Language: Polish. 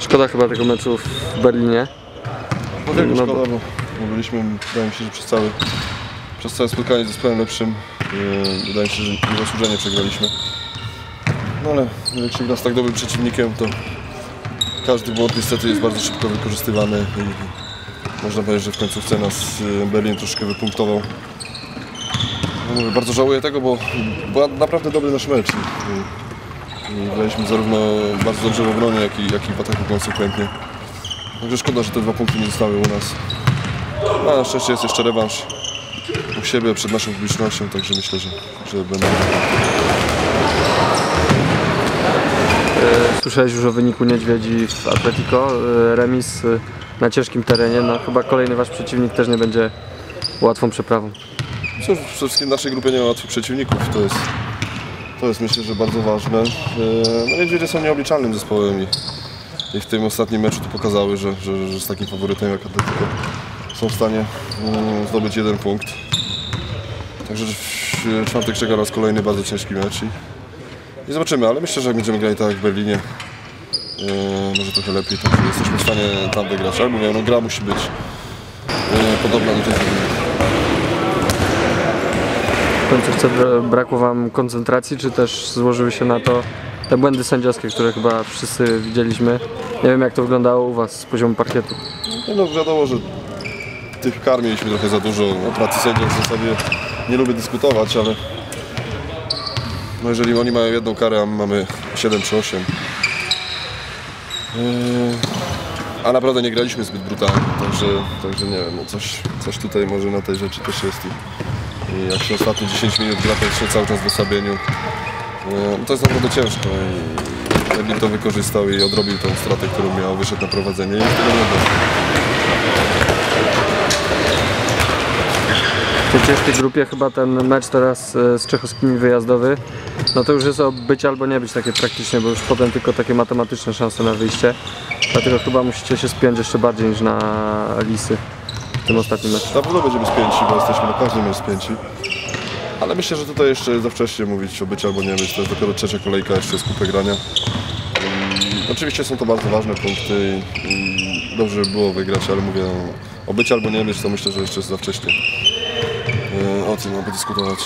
Szkoda chyba tego meczu w Berlinie. No tego No szkoda, bo- bo, bo byliśmy, wydaje mi się, że przez cały, przez całe spotkanie z zespołem lepszym. Yy, wydaje mi się, że niezasłużenie przegraliśmy. No ale jak się gra z tak dobrym przeciwnikiem, to każdy błąd niestety jest bardzo szybko wykorzystywany i można powiedzieć, że w końcówce nas yy, Berlin troszkę wypunktował. No mówię, bardzo żałuję tego, bo był naprawdę dobry nasz mecz. Graliśmy zarówno bardzo dobrze w obronie, jak i, jak i w ataku konsekwentnie. Także szkoda, że te dwa punkty nie zostały u nas. No, na szczęście jest jeszcze rewanż u siebie, przed naszą publicznością, także myślę, że, że będą... E, Słyszałeś już o wyniku Niedźwiedzi w Atletico. E, Remis e, na ciężkim terenie. No chyba kolejny wasz przeciwnik też nie będzie łatwą przeprawą. Cóż, przede wszystkim w naszej grupie nie ma łatwych przeciwników, to jest, to jest myślę, że bardzo ważne. No Niedźwiedzie są nieobliczalnym zespołem i, i w tym ostatnim meczu to pokazały, że, że, że z takim faworytem jak Atletico są w stanie mm, zdobyć jeden punkt. Także w czwartek czeka nas kolejny bardzo ciężki mecz i, i zobaczymy, ale myślę, że jak będziemy grali tak jak w Berlinie, e, może trochę lepiej, to jesteśmy w stanie tam wygrać. Ale mówię, no gra musi być e, podobna do tej drugiej. Końcówce bra- brakło wam koncentracji, czy też złożyły się na to te błędy sędziowskie, które chyba wszyscy widzieliśmy. Nie wiem jak to wyglądało u was z poziomu parkietu. Nie no wiadomo, że tych kar mieliśmy trochę za dużo. O pracy sędziów w zasadzie nie lubię dyskutować, ale no jeżeli oni mają jedną karę, a my mamy 7 czy 8. Yy, a naprawdę nie graliśmy zbyt brutalnie, także, także nie wiem, no coś, coś tutaj może na tej rzeczy też jest. I, jak się ostatnie 10 minut gra praktycznie cały czas w osłabieniu, no to jest naprawdę ciężko. I Berlin to wykorzystał i odrobił tą stratę, którą miał, wyszedł na prowadzenie i już tego. W ciężkiej grupie chyba ten mecz teraz e, z czechowskimi wyjazdowy, no to już jest o być albo nie być takie praktycznie, bo już potem tylko takie matematyczne szanse na wyjście. Dlatego chyba musicie się spiąć jeszcze bardziej niż na Lisy tym ostatnim meczu. Na pewno będziemy spięci, bo jesteśmy na każdym mecz spięci. Ale myślę, że tutaj jeszcze za wcześnie mówić o być albo nie być. To jest dopiero trzecia kolejka, jeszcze jest kupę grania. I oczywiście są to bardzo ważne punkty i dobrze by było wygrać, ale mówię o być albo nie być, to myślę, że jeszcze jest za wcześnie e, o tym, aby dyskutować.